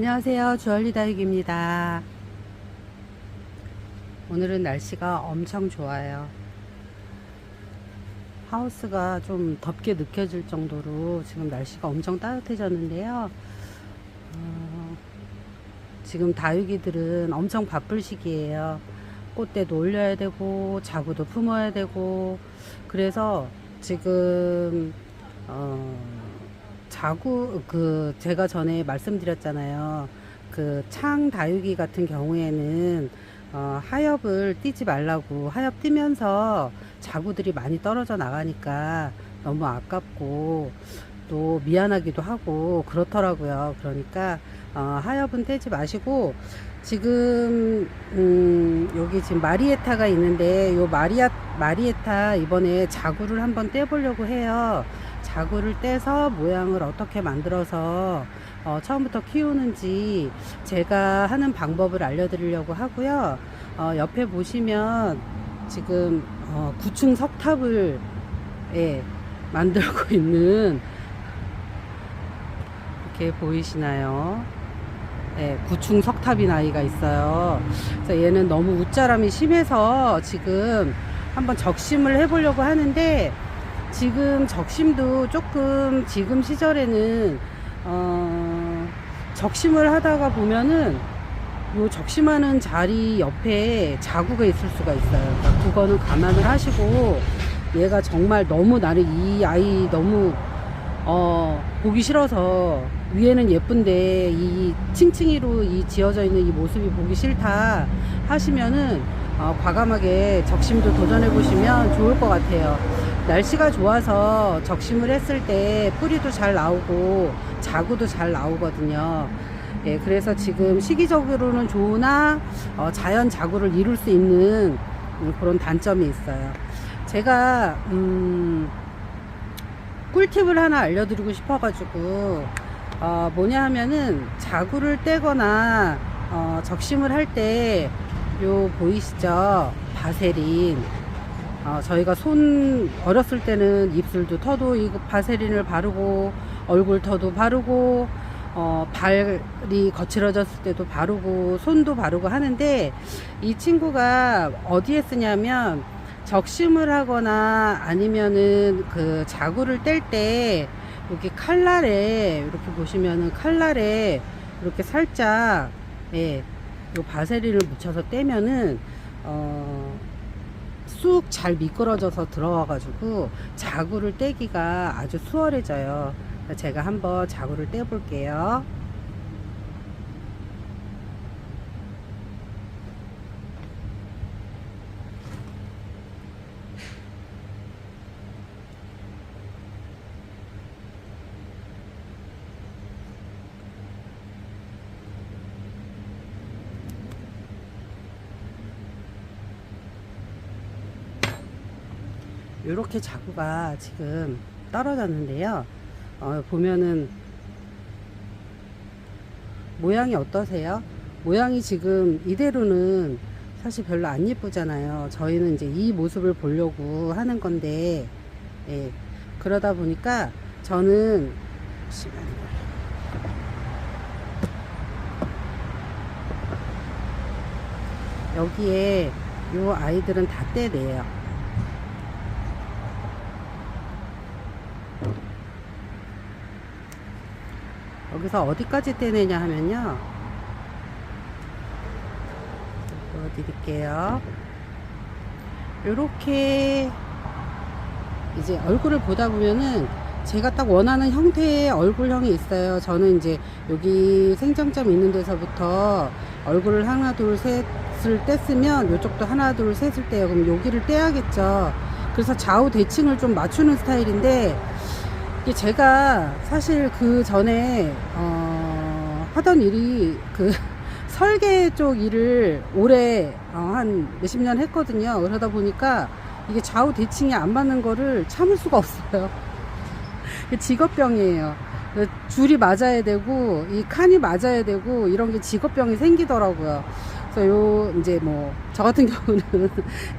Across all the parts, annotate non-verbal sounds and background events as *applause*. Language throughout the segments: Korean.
안녕하세요. 주얼리 다육입니다. 오늘은 날씨가 엄청 좋아요. 하우스가 좀 덥게 느껴질 정도로 지금 날씨가 엄청 따뜻해졌는데요. 어, 지금 다육이들은 엄청 바쁠 시기예요. 꽃대도 올려야 되고 자구도 품어야 되고 그래서 지금 어, 자구 그 제가 전에 말씀드렸잖아요. 그 창 다육이 같은 경우에는 어, 하엽을 띄지 말라고 하엽 띄면서 자구들이 많이 떨어져 나가니까 너무 아깝고 또 미안하기도 하고 그렇더라고요. 그러니까 어, 하엽은 떼지 마시고 지금 음, 여기 지금 마리에타가 있는데 요 마리아 마리에타 이번에 자구를 한번 떼보려고 해요. 자구를 떼서 모양을 어떻게 만들어서 어, 처음부터 키우는지 제가 하는 방법을 알려드리려고 하고요. 어, 옆에 보시면 지금 어, 구층 석탑을 예, 만들고 *laughs* 있는 이렇게 보이시나요? 네, 구충 석탑이 나이가 있어요. 그래서 얘는 너무 웃자람이 심해서 지금 한번 적심을 해보려고 하는데 지금 적심도 조금 지금 시절에는 어, 적심을 하다가 보면은 요 적심하는 자리 옆에 자구가 있을 수가 있어요. 그러니까 그거는 감안을 하시고 얘가 정말 너무 나는 이 아이 너무 어, 보기 싫어서 위에는 예쁜데 이 칭칭이로 이 지어져 있는 이 모습이 보기 싫다 하시면은 어, 과감하게 적심도 도전해 보시면 좋을 것 같아요. 날씨가 좋아서 적심을 했을 때 뿌리도 잘 나오고 자구도 잘 나오거든요. 예, 그래서 지금 시기적으로는 좋으나 어, 자연 자구를 이룰 수 있는 음, 그런 단점이 있어요. 제가 음, 꿀팁을 하나 알려드리고 싶어가지고 어, 뭐냐 하면은 자구를 떼거나 어, 적심을 할 때 요 보이시죠 바세린 어, 저희가 손 어렸을 때는 입술도 터도 이 바세린을 바르고 얼굴 터도 바르고 어, 발이 거칠어졌을 때도 바르고 손도 바르고 하는데 이 친구가 어디에 쓰냐면 적심을 하거나 아니면은 그 자구를 뗄 때 여기 칼날에 이렇게 보시면은 칼날에 이렇게 살짝 예, 요 바세린을 묻혀서 떼면은 어, 쑥 잘 미끄러져서 들어와 가지고 자구를 떼기가 아주 수월해져요. 제가 한번 자구를 떼 볼게요. 이렇게 자구가 지금 떨어졌는데요. 어, 보면은 모양이 어떠세요? 모양이 지금 이대로는 사실 별로 안 예쁘잖아요. 저희는 이제 이 모습을 보려고 하는 건데, 예, 그러다 보니까 저는. 여기에 요 아이들은 다 떼내요. 여기서 어디까지 떼내냐 하면요. 보여드릴게요. 요렇게 이제 얼굴을 보다 보면은 제가 딱 원하는 형태의 얼굴형이 있어요. 저는 이제 여기 생장점 있는 데서부터 얼굴을 하나, 둘, 셋을 뗐으면 요쪽도 하나, 둘, 셋을 떼요. 그럼 여기를 떼야겠죠. 그래서 좌우 대칭을 좀 맞추는 스타일인데 제가 사실 그 전에 어, 하던 일이 그 *laughs* 설계 쪽 일을 올해 어, 한 몇십 년 했거든요. 그러다 보니까 이게 좌우 대칭이 안 맞는 거를 참을 수가 없어요. 이게 *laughs* 직업병이에요. 그 줄이 맞아야 되고 이 칸이 맞아야 되고 이런 게 직업병이 생기더라고요. 그래서 요 이제 뭐 저 같은 *laughs* 경우는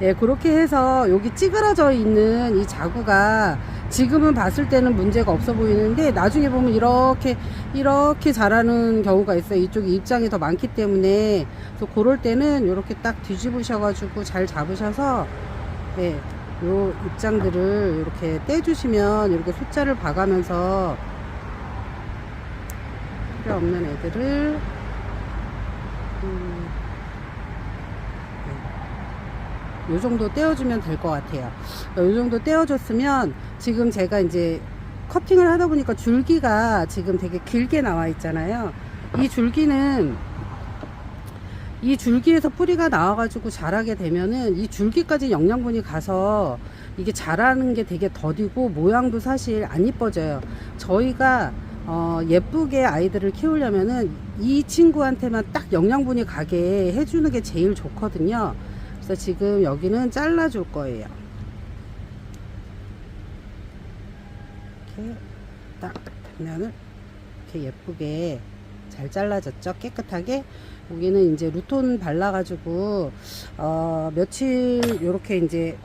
예 그렇게 해서 여기 찌그러져 있는 이 자구가 지금은 봤을 때는 문제가 없어 보이는데 나중에 보면 이렇게 이렇게 자라는 경우가 있어요. 이쪽에 입장이 더 많기 때문에 그래서 그럴 때는 이렇게 딱 뒤집으셔 가지고 잘 잡으셔서 네, 요 입장들을 이렇게 떼주시면 이렇게 숫자를 봐가면서 필요 없는 애들을 음, 네. 요 정도 떼어주면 될 것 같아요. 요 정도 떼어줬으면 지금 제가 이제 커팅을 하다 보니까 줄기가 지금 되게 길게 나와 있잖아요. 이 줄기는 이 줄기에서 뿌리가 나와 가지고 자라게 되면은 이 줄기까지 영양분이 가서 이게 자라는 게 되게 더디고 모양도 사실 안 이뻐져요. 저희가 어, 예쁘게 아이들을 키우려면은 이 친구한테만 딱 영양분이 가게 해주는 게 제일 좋거든요. 그래서 지금 여기는 잘라줄 거예요. 이렇게 딱 단면을 이렇게 예쁘게 잘 잘라졌죠? 깨끗하게? 여기는 이제 루톤 발라가지고 어 며칠 요렇게 이제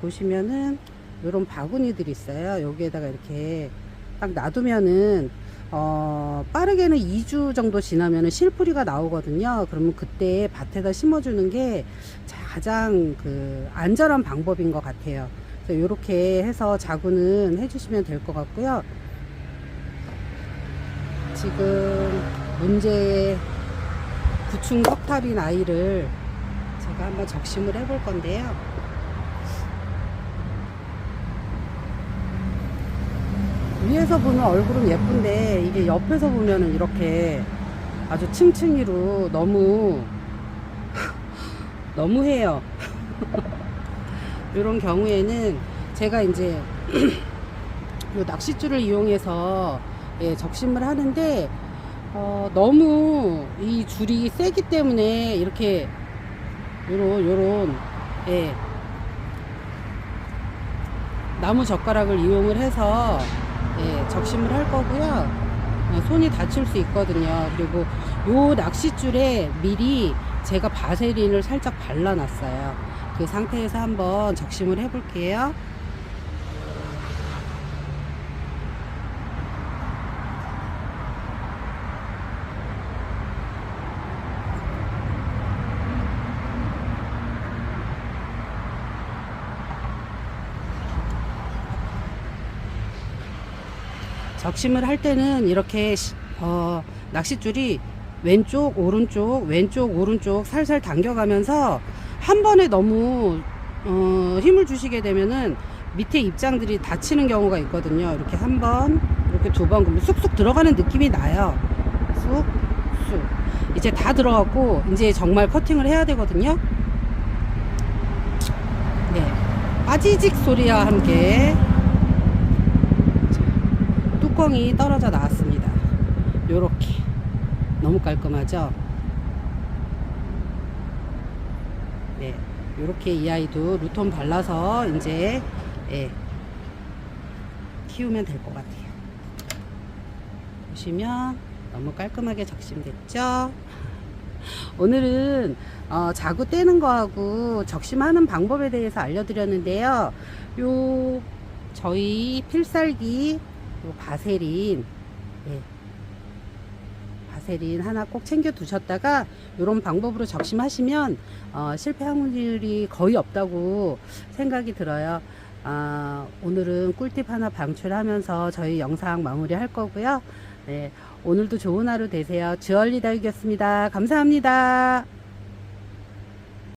보시면은 요런 바구니들이 있어요. 여기에다가 이렇게 딱 놔두면은 어 빠르게는 2주 정도 지나면은 실뿌리가 나오거든요. 그러면 그때 밭에다 심어주는 게 가장 그 안전한 방법인 것 같아요. 요렇게 해서 자구는 해주시면 될 것 같고요. 지금 문제의 구충 석탑인 아이를 제가 한번 적심을 해볼 건데요. 위에서 보면 얼굴은 예쁜데 이게 옆에서 보면은 이렇게 아주 층층이로 너무 *laughs* 너무해요. *laughs* 이런 경우에는 제가 이제 *clears throat* 요 낚싯줄을 이용해서 예, 적심을 하는데 어, 너무 이 줄이 세기 때문에 이렇게 요런 요런 예, 나무 젓가락을 이용을 해서 예, 적심을 할 거고요. 어, 손이 다칠 수 있거든요. 그리고 요 낚싯줄에 미리 제가 바세린을 살짝 발라놨어요. 그 상태에서 한번 적심을 해볼게요. 적심을 할 때는 이렇게 시- 어, 낚싯줄이 왼쪽 오른쪽 왼쪽 오른쪽 살살 당겨가면서 한 번에 너무 어, 힘을 주시게 되면은 밑에 입장들이 다치는 경우가 있거든요. 이렇게 한 번 이렇게 두 번 그러면 쑥쑥 들어가는 느낌이 나요. 쑥쑥. 이제 다 들어갔고 이제 정말 커팅을 해야 되거든요. 네. 빠지직 소리와 함께 뚜껑이 떨어져 나왔습니다. 요렇게 너무 깔끔하죠? 네, 요렇게 이 아이도 루톤 발라서 이제 예, 키우면 될 것 같아요. 보시면 너무 깔끔하게 적심됐죠? 오늘은 어, 자구 떼는 거하고 적심하는 방법에 대해서 알려드렸는데요. 요 저희 필살기 요 바세린 예. 바세린 하나 꼭 챙겨 두셨다가 이런 방법으로 적심하시면 어, 실패 확률이 거의 없다고 생각이 들어요. 아, 오늘은 꿀팁 하나 방출하면서 저희 영상 마무리 할 거고요. 네, 오늘도 좋은 하루 되세요. 주얼리 다육이었습니다. 감사합니다.